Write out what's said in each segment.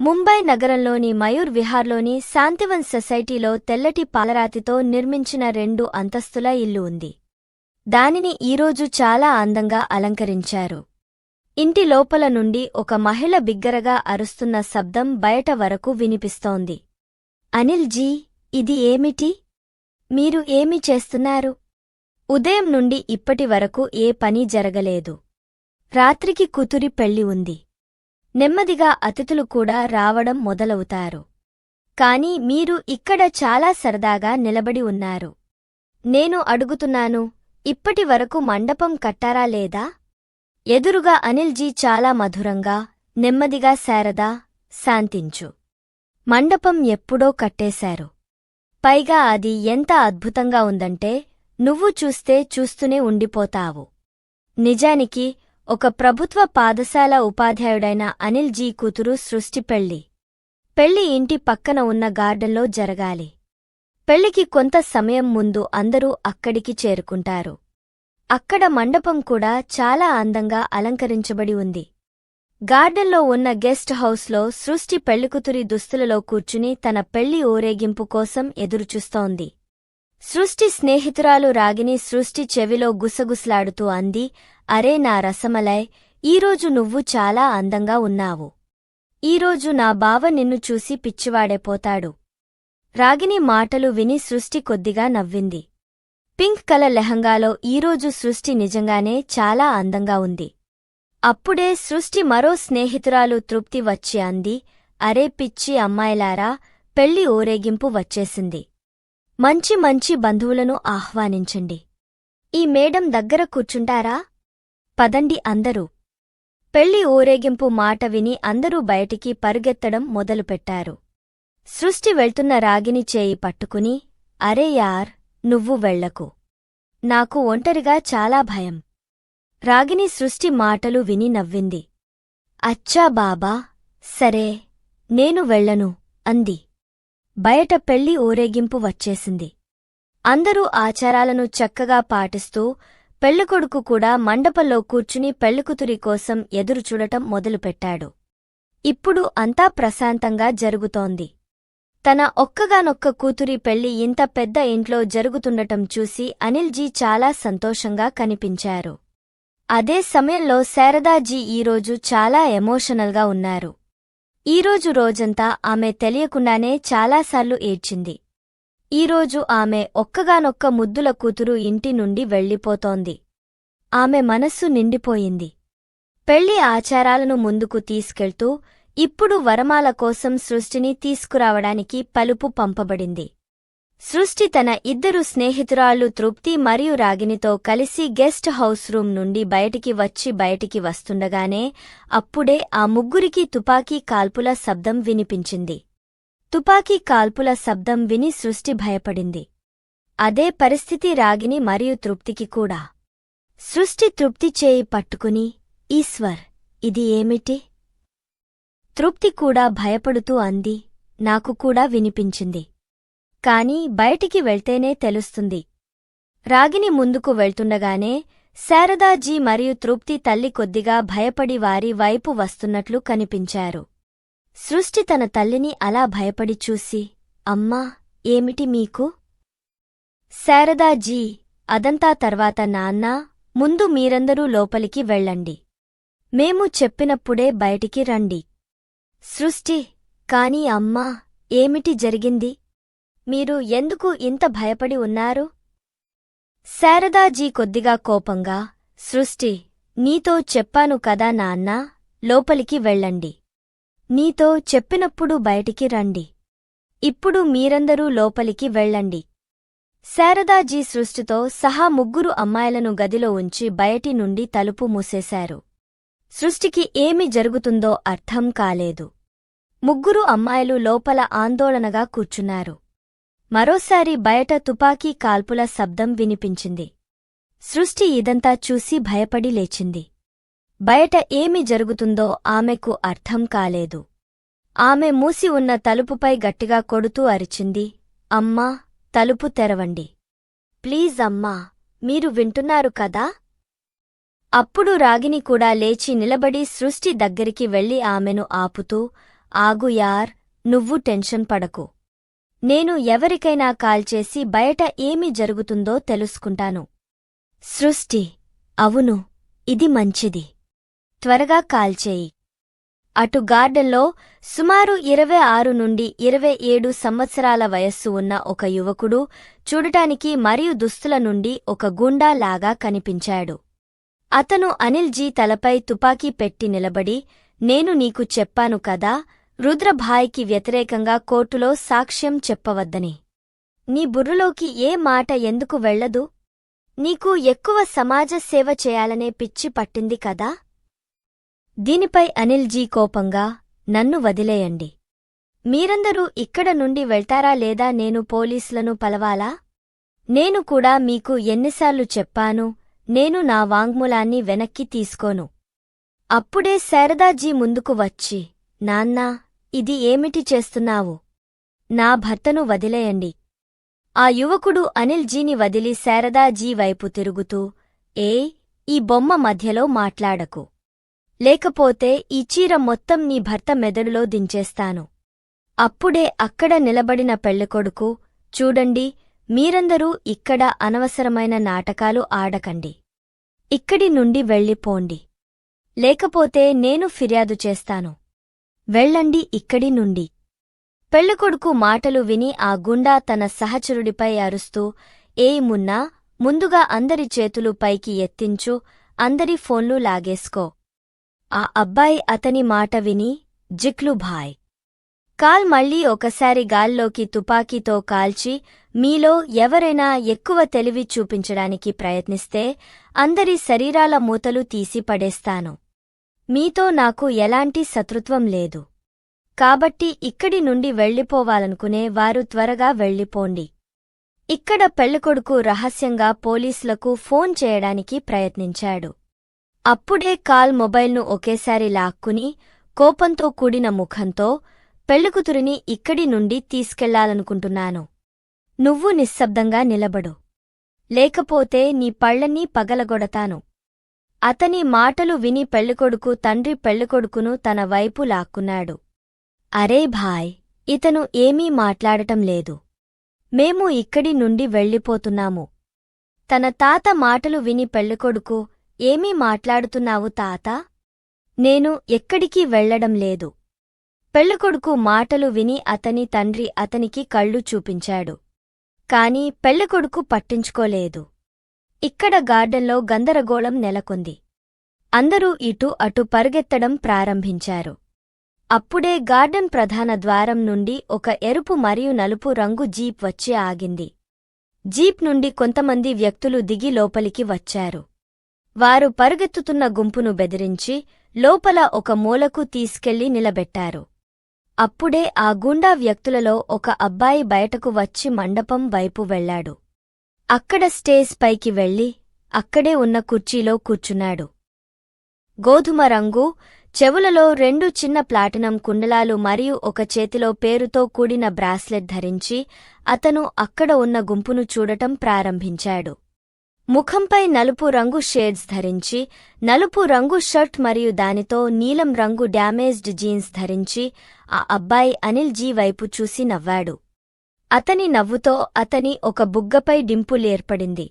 ముంబై నగరంలోని మయూర్ విహార్లోని శాంతివన్ సొసైటీలో తెల్లటి పాలరాతితో నిర్మించిన రెండు అంతస్తుల ఇల్లు ఉంది. దానిని ఈరోజు చాలా అందంగా అలంకరించారు. ఇంటి లోపల నుండి ఒక మహిళ బిగ్గరగా అరుస్తున్న శబ్దం బయట వరకు వినిపిస్తోంది. అనిల్ జీ ఇది ఏమిటి? మీరు ఏమి చేస్తున్నారు? ఉదయం నుండి ఇప్పటి వరకు ఏ పని జరగలేదు. రాత్రికి కుతురి పెళ్ళి ఉంది. నెమ్మదిగా అతిథులు కూడా రావడం మొదలవుతారు. కాని మీరు ఇక్కడ చాలా సరదాగా నిలబడి ఉన్నారు. నేను అడుగుతున్నాను ఇప్పటి వరకు మండపం కట్టారా లేదా? ఎదురుగా అనిల్జీ చాలా మధురంగా నెమ్మదిగా శారదా శాంతించు. మండపం ఎప్పుడో కట్టేశారు. పైగా అది ఎంత అద్భుతంగా ఉందంటే నువ్వు చూస్తే చూస్తూనే ఉండిపోతావు. నిజానికి ఒక ప్రభుత్వ పాఠశాల ఉపాధ్యాయుడైన అనిల్ జీ కూతురు సృష్టి పెళ్ళి. పెళ్ళి ఇంటి పక్కన ఉన్న గార్డెన్లో జరగాలి. పెళ్ళికి కొంత సమయం ముందు అందరూ అక్కడికి చేరుకుంటారు. అక్కడ మండపం కూడా చాలా అందంగా అలంకరించబడి ఉంది. గార్డెన్లో ఉన్న గెస్ట్ హౌస్లో సృష్టి పెళ్ళికూతురి దుస్తులలో కూర్చుని తన పెళ్ళి ఊరేగింపు కోసం ఎదురుచూస్తోంది. సృష్టి స్నేహితురాలు రాగిని సృష్టి చెవిలో గుసగుసలాడుతూ అంది అరే నా రసమలై ఈరోజు నువ్వు చాలా అందంగా ఉన్నావు. ఈరోజు నా బావ నిన్ను చూసి పిచ్చివాడైపోతాడు రాగిని మాటలు విని సృష్టి కొద్దిగా నవ్వింది. పింక్ కల లెహంగాలో ఈరోజు సృష్టి నిజంగానే చాలా అందంగా ఉంది. అప్పుడే సృష్టి మరో స్నేహితురాలు తృప్తి వచ్చి అంది అరే పిచ్చి అమ్మాయిలారా పెళ్ళి ఊరేగింపు వచ్చేసింది. మంచి మంచి బంధువులను ఆహ్వానించండి. ఈ మేడం దగ్గర కూర్చుంటారా? పదండి అందరూ. పెళ్ళి ఊరేగింపు మాట విని అందరూ బయటికి పరుగెత్తడం మొదలుపెట్టారు. సృష్టి వెళ్తున్న రాగిని చేయి పట్టుకుని అరే యార్ నువ్వు వెళ్ళకు నాకు ఒంటరిగా చాలా భయం. రాగిని సృష్టి మాటలు విని నవ్వింది. అచ్చా బాబా సరే నేను వెళ్ళను అంది. బయట పెళ్ళి ఊరేగింపు వచ్చేసింది. అందరూ ఆచారాలను చక్కగా పాటిస్తూ పెళ్ళికొడుకు కూడా మండపంలో కూర్చుని పెళ్ళికూతురి కోసం ఎదురుచూడటం మొదలుపెట్టాడు. ఇప్పుడు అంతా ప్రశాంతంగా జరుగుతోంది. తన ఒక్కగానొక్క కూతురి పెళ్ళి ఇంత పెద్ద ఇంట్లో జరుగుతుండటం చూసి అనిల్జీ చాలా సంతోషంగా కనిపించారు. అదే సమయంలో శారదాజీ ఈరోజు చాలా ఎమోషనల్గా ఉన్నారు. ఈరోజు రోజంతా ఆమె తెలియకుండానే చాలాసార్లు ఏడ్చింది. ఈరోజు ఆమె ఒక్కగానొక్క ముద్దుల కూతురు ఇంటి నుండి వెళ్ళిపోతోంది. ఆమె మనస్సు నిండిపోయింది. పెళ్ళి ఆచారాలను ముందుకు తీసుకెళ్తూ ఇప్పుడు వరమాల కోసం సృష్టిని తీసుకురావడానికి పలుపు పంపబడింది. సృష్టి తన ఇద్దరు స్నేహితురాళ్ళు తృప్తి మరియు రాగినితో కలిసి గెస్ట్ హౌస్ రూమ్ నుండి బయటికి వచ్చి బయటికి వస్తుండగానే అప్పుడే ఆ ముగ్గురికి తుపాకీ కాల్పుల శబ్దం వినిపించింది. తుపాకీ కాల్పుల శబ్దం విని సృష్టి భయపడింది. అదే పరిస్థితి రాగిని మరియు తృప్తికి కూడా. సృష్టి తృప్తి చేయి పట్టుకుని ఈశ్వర్ ఇది ఏమిటి తృప్తి కూడా భయపడుతూ అంది. నాకు కూడా వినిపించింది. కాని బయటికి వెళ్తేనే తెలుస్తుంది. రాగిని ముందుకు వెళ్తుండగానే శారదాజీ మరియు తృప్తి తల్లి కొద్దిగా భయపడి వారి వైపు వస్తున్నట్లు కనిపించారు. సృష్టి తన తల్లిని అలా భయపడి చూసి అమ్మా ఏమిటి మీకు? శారదాజీ అదంతా తర్వాత నాన్నా ముందు మీరందరూ లోపలికి వెళ్ళండి. మేము చెప్పినప్పుడే బయటికి రండి. సృష్టి కాని అమ్మా ఏమిటి జరిగింది? మీరు ఎందుకు ఇంత భయపడి ఉన్నారు? శారదాజీ కొద్దిగా కోపంగా సృష్టి నీతో చెప్పాను కదా నాన్నా లోపలికి వెళ్ళండి. నీతో చెప్పినప్పుడు బయటికి రండి. ఇప్పుడు మీరందరూ లోపలికి వెళ్ళండి. శారదాజీ సృష్టితో సహా ముగ్గురు అమ్మాయిలను గదిలో ఉంచి బయటి నుండి తలుపు మూసేశారు. సృష్టికి ఏమి జరుగుతుందో అర్థం కాలేదు. ముగ్గురు అమ్మాయిలు లోపల ఆందోళనగా కూర్చున్నారు. మరోసారి బయట తుపాకీ కాల్పుల శబ్దం వినిపించింది. సృష్టి ఇదంతా చూసి భయపడి లేచింది. బయట ఏమి జరుగుతుందో ఆమెకు అర్థం కాలేదు. ఆమె మూసి ఉన్న తలుపుపై గట్టిగా కొడుతూ అరిచింది అమ్మా తలుపు తెరవండి. ప్లీజ్ అమ్మా మీరు వింటున్నారు కదా? అప్పుడు రాగిని కూడా లేచి నిలబడి సృష్టి దగ్గరికి వెళ్ళి ఆమెను ఆపుతూ ఆగు యార్ నువ్వు టెన్షన్ పడకు. నేను ఎవరికైనా కాల్ చేసి బయట ఏమి జరుగుతుందో తెలుసుకుంటాను. సృష్టి అవును ఇది మంచిది. త్వరగా కాల్ చేయి. అటు గార్డెన్లో సుమారు ఇరవై ఆరు నుండి ఇరవై ఏడు సంవత్సరాల వయస్సు ఉన్న ఒక యువకుడు చూడటానికి మరియు దుస్తుల నుండి ఒక గుండా లాగా కనిపించాడు. అతను అనిల్జీ తలపై తుపాకీ పెట్టి నిలబడి నేను నీకు చెప్పాను కదా రుద్రభాయికి వ్యతిరేకంగా కోర్టులో సాక్ష్యం చెప్పవద్దని. నీ బుర్రలోకి ఏ మాట ఎందుకు వెళ్ళదు నీకు ఎక్కువ సమాజ సేవ చేయాలనే పిచ్చి పట్టింది కదా? దీనిపై అనిల్జీ కోపంగా నన్ను వదిలేయండి. మీరందరూ ఇక్కడ నుండి వెళ్తారా లేదా నేను పోలీసులను పలవాలా? నేను కూడా మీకు ఎన్నిసార్లు చెప్పాను నేను నా వాంగ్మూలాన్ని వెనక్కి తీసుకోను. అప్పుడే శారదాజీ ముందుకు వచ్చి నాన్నా ఇది ఏమిటి చేస్తున్నావు? నా భర్తను వదిలేయండి. ఆ యువకుడు అనిల్జీని వదిలి శారదాజీ వైపు తిరుగుతూ ఏ ఈ బొమ్మ మధ్యలో మాట్లాడకు. లేకపోతే ఈ చీర మొత్తం నీ భర్త మెదడులో దించేస్తాను. అప్పుడే అక్కడ నిలబడిన పెళ్ళికొడుకు చూడండి మీరందరూ ఇక్కడ అనవసరమైన నాటకాలు ఆడకండి. ఇక్కడి నుండి వెళ్ళిపోండి. లేకపోతే నేను ఫిర్యాదు చేస్తాను. వెళ్ళండి ఇక్కడి నుండి. పెళ్ళికొడుకు మాటలు విని ఆ గుండా తన సహచరుడిపై అరుస్తూ ఏయ్ మున్నా ముందుగా అందరి చేతులు పైకి ఎత్తించు అందరి ఫోన్లు లాగేసుకో ఆ అబ్బాయి అతని మాట విని జిక్లు భాయ్ కాల్ మళ్ళీ ఒకసారి గాల్లోకి తుపాకీతో కాల్చి మీలో ఎవరైనా ఎక్కువ తెలివి చూపించడానికి ప్రయత్నిస్తే అందరి శరీరాల మూతలు తీసి పడేస్తాను. మీతో నాకు ఎలాంటి శత్రుత్వం లేదు. కాబట్టి ఇక్కడి నుండి వెళ్ళిపోవాలనుకునే వారు త్వరగా వెళ్ళిపోండి. ఇక్కడ పెళ్ళికొడుకు రహస్యంగా పోలీసులకు ఫోన్ చేయడానికి ప్రయత్నించాడు. అప్పుడే కాల్ మొబైల్ను ఒకేసారి లాక్కుని కోపంతో కూడిన ముఖంతో పెళ్ళికుతురిని ఇక్కడి నుండి తీసుకెళ్ళాలనుకుంటున్నాను. నువ్వు నిశ్శబ్దంగా నిలబడు. లేకపోతే నీ పళ్ళన్నీ పగలగొడతాను. అతని మాటలు విని పెళ్ళికొడుకు తండ్రి పెళ్ళికొడుకును తన వైపు లాక్కున్నాడు. అరే భాయ్ ఇతను ఏమీ మాట్లాడటం లేదు. మేము ఇక్కడి నుండి వెళ్ళిపోతున్నాము. తన తాత మాటలు విని పెళ్ళికొడుకు ఏమీ మాట్లాడుతున్నావు తాత? నేను ఎక్కడికి వెళ్ళడం లేదు. పెళ్ళికొడుకు మాటలు విని అతని తండ్రి అతనికి కళ్ళు చూపించాడు. కాని పెళ్ళికొడుకు పట్టించుకోలేదు. ఇక్కడ గార్డెన్లో గందరగోళం నెలకొంది. అందరూ ఇటు అటు పరుగెత్తడం ప్రారంభించారు. అప్పుడే గార్డెన్ ప్రధాన ద్వారం నుండి ఒక ఎరుపు మరియు నలుపు రంగు జీప్ వచ్చి ఆగింది. జీప్ నుండి కొంతమంది వ్యక్తులు దిగి లోపలికి వచ్చారు. వారు పరుగెత్తుతున్న గుంపును బెదిరించి లోపల ఒక మూలకు తీసుకెళ్ళి నిలబెట్టారు. అప్పుడే ఆ గుండా వ్యక్తులలో ఒక అబ్బాయి బయటకు వచ్చి మండపం వైపు వెళ్ళాడు అక్కడ స్టేజ్ పైకి వెళ్ళి అక్కడే ఉన్న కుర్చీలో కూర్చున్నాడు. గోధుమ రంగు చెవులలో రెండు చిన్న ప్లాటినం కుండలాలు మరియు ఒక చేతిలో పేరుతో కూడిన బ్రాస్లెట్ ధరించి అతను అక్కడ ఉన్న గుంపును చూడటం ప్రారంభించాడు. ముఖంపై నలుపు రంగు షేడ్స్ ధరించి నలుపు రంగు షర్ట్ మరియు దానితో నీలం రంగు డ్యామేజ్డ్ జీన్స్ ధరించి ఆ అబ్బాయి అనిల్ జీ వైపు చూసి నవ్వాడు. అతని నవ్వుతో అతని ఒక బుగ్గపై డింపులేర్పడింది.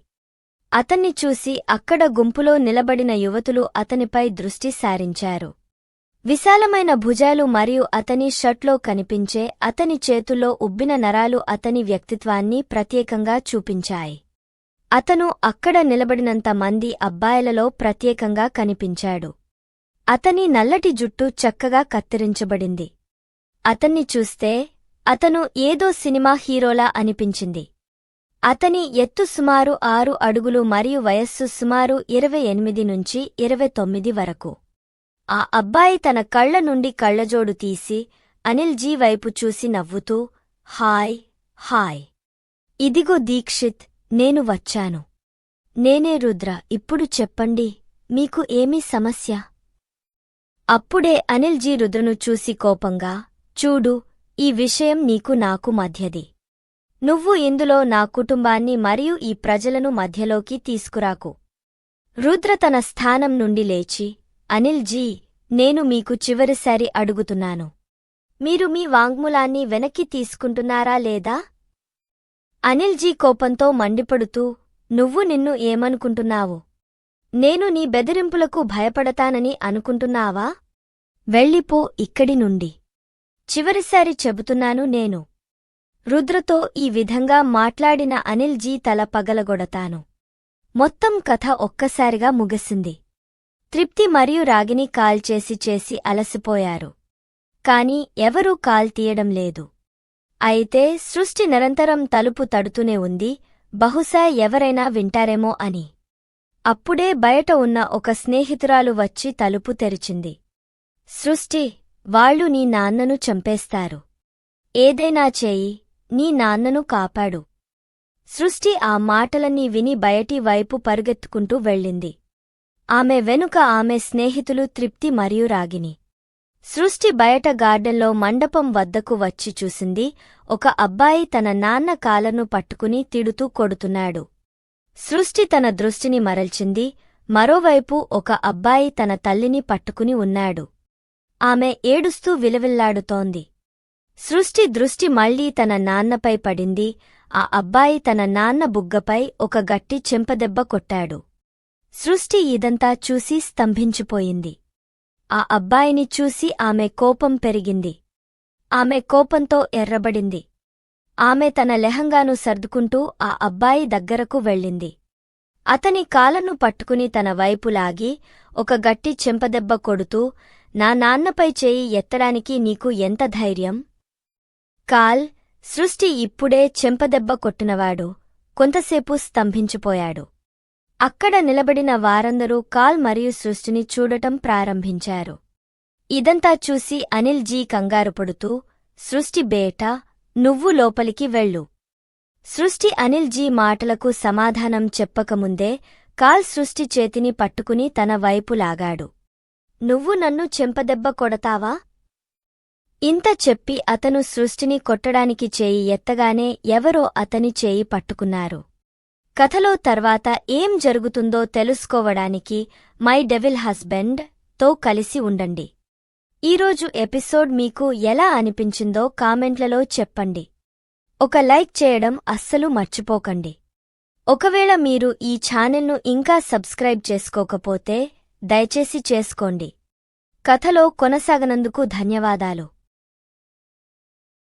అతన్ని చూసి అక్కడ గుంపులో నిలబడిన యువతులు అతనిపై దృష్టి సారించారు. విశాలమైన భుజాలు మరియు అతని షర్ట్లో కనిపించే అతని చేతుల్లో ఉబ్బిన నరాలు అతని వ్యక్తిత్వాన్ని ప్రత్యేకంగా చూపించాయి. అతను అక్కడ నిలబడినంత మంది అబ్బాయిలలో ప్రత్యేకంగా కనిపించాడు. అతని నల్లటి జుట్టు చక్కగా కత్తిరించబడింది. అతన్ని చూస్తే అతను ఏదో సినిమా హీరోలా అనిపించింది. అతని ఎత్తు సుమారు ఆరు అడుగులు మరియు వయస్సు సుమారు ఇరవై ఎనిమిది నుంచి ఇరవై తొమ్మిది వరకు. ఆ అబ్బాయి తన కళ్ళ నుండి కళ్ళజోడు తీసి అనిల్ జీ వైపు చూసి నవ్వుతూ హాయ్ హాయ్. ఇదిగో దీక్షిత్ నేను వచ్చాను. నేనే రుద్ర ఇప్పుడు చెప్పండి మీకు ఏమీ సమస్య అప్పుడే అనిల్జీ రుద్రను చూసి కోపంగా చూడు ఈ విషయం నీకు నాకు మధ్యది. నువ్వు ఇందులో నా కుటుంబాన్ని మరియు ఈ ప్రజలను మధ్యలోకి తీసుకురాకు. రుద్ర తన స్థానం నుండి లేచి అనిల్ జీ నేను మీకు చివరిసారి అడుగుతున్నాను. మీరు మీ వాంగ్మూలాన్ని వెనక్కి తీసుకుంటున్నారా లేదా? అనిల్జీ కోపంతో మండిపడుతూ నువ్వు నిన్ను ఏమనుకుంటున్నావు? నేను నీ బెదిరింపులకు భయపడతానని అనుకుంటున్నావా? వెళ్ళిపో ఇక్కడి నుండి. చివరిసారి చెబుతున్నాను నేను. రుద్రతో ఈ విధంగా మాట్లాడిన అనిల్జీ తల పగలగొడతాను. మొత్తం కథ ఒక్కసారిగా ముగిసింది. తృప్తి మరియు రాగిని కాల్ చేసి చేసి అలసిపోయారు. కాని ఎవరూ కాల్ తీయడం లేదు. అయితే సృష్టి నిరంతరం తలుపు తడుతూనే ఉంది బహుశా ఎవరైనా వింటారేమో అని. అప్పుడే బయట ఉన్న ఒక స్నేహితురాలు వచ్చి తలుపు తెరిచింది. సృష్టి వాళ్ళు నీ నాన్నను చంపేస్తారు. ఏదైనా చేయి నీ నాన్నను కాపాడు. సృష్టి ఆ మాటలన్నీ విని బయటి వైపు పరుగెత్తుకుంటూ వెళ్ళింది. ఆమె వెనుక ఆమె స్నేహితులు తృప్తి మరియు రాగిని సృష్టి బయట గార్డెన్లో మండపం వద్దకు వచ్చి చూసింది. ఒక అబ్బాయి తన నాన్న కాలర్ను పట్టుకుని తిడుతూ కొడుతున్నాడు. సృష్టి తన దృష్టిని మరల్చింది. మరోవైపు ఒక అబ్బాయి తన తల్లిని పట్టుకుని ఉన్నాడు. ఆమె ఏడుస్తూ విలవిల్లాడుతోంది. సృష్టి దృష్టి మళ్ళీ తన నాన్నపై పడింది. ఆ అబ్బాయి తన నాన్న బుగ్గపై ఒక గట్టి చెంపదెబ్బ కొట్టాడు. సృష్టి ఇదంతా చూసి స్తంభించిపోయింది. ఆ అబ్బాయిని చూసి ఆమె కోపం పెరిగింది. ఆమె కోపంతో ఎర్రబడింది. ఆమె తన లెహంగాను సర్దుకుంటూ ఆ అబ్బాయి దగ్గరకు వెళ్ళింది. అతని కాలను పట్టుకుని తన వైపు లాగి ఒక గట్టి చెంపదెబ్బ కొడుతూ నా నాన్నపై చేయి ఎత్తడానికి నీకు ఎంత ధైర్యం? కాల్ సృష్టి ఇప్పుడే చెంపదెబ్బ కొట్టినవాడు కొంతసేపు స్తంభించిపోయాడు. అక్కడ నిలబడిన వారందరూ కాల్ మరియు సృష్టిని చూడటం ప్రారంభించారు. ఇదంతా చూసి అనిల్ జీ కంగారు పడుతూ సృష్టి బేటా నువ్వు లోపలికి వెళ్ళు. సృష్టి అనిల్ జీ మాటలకు సమాధానం చెప్పకముందే కాల్ సృష్టి చేతిని పట్టుకుని తన వైపు లాగాడు. నువ్వు నన్ను చెంపదెబ్బ కొడతావా? ఇంత చెప్పి అతను సృష్టిని కొట్టడానికి చేయి ఎత్తగానే ఎవరో అతని చేయి పట్టుకున్నారు. కథలో తర్వాత ఏం జరుగుతుందో తెలుసుకోవడానికి మై డెవిల్ హస్బెండ్తో కలిసి ఉండండి. ఈరోజు ఎపిసోడ్ మీకు ఎలా అనిపించిందో కామెంట్లలో చెప్పండి. ఒక లైక్ చేయడం అస్సలు మర్చిపోకండి. ఒకవేళ మీరు ఈ ఛానల్ను ఇంకా సబ్స్క్రైబ్ చేసుకోకపోతే దయచేసి చేసుకోండి. కథలో కొనసాగనందుకు ధన్యవాదాలు.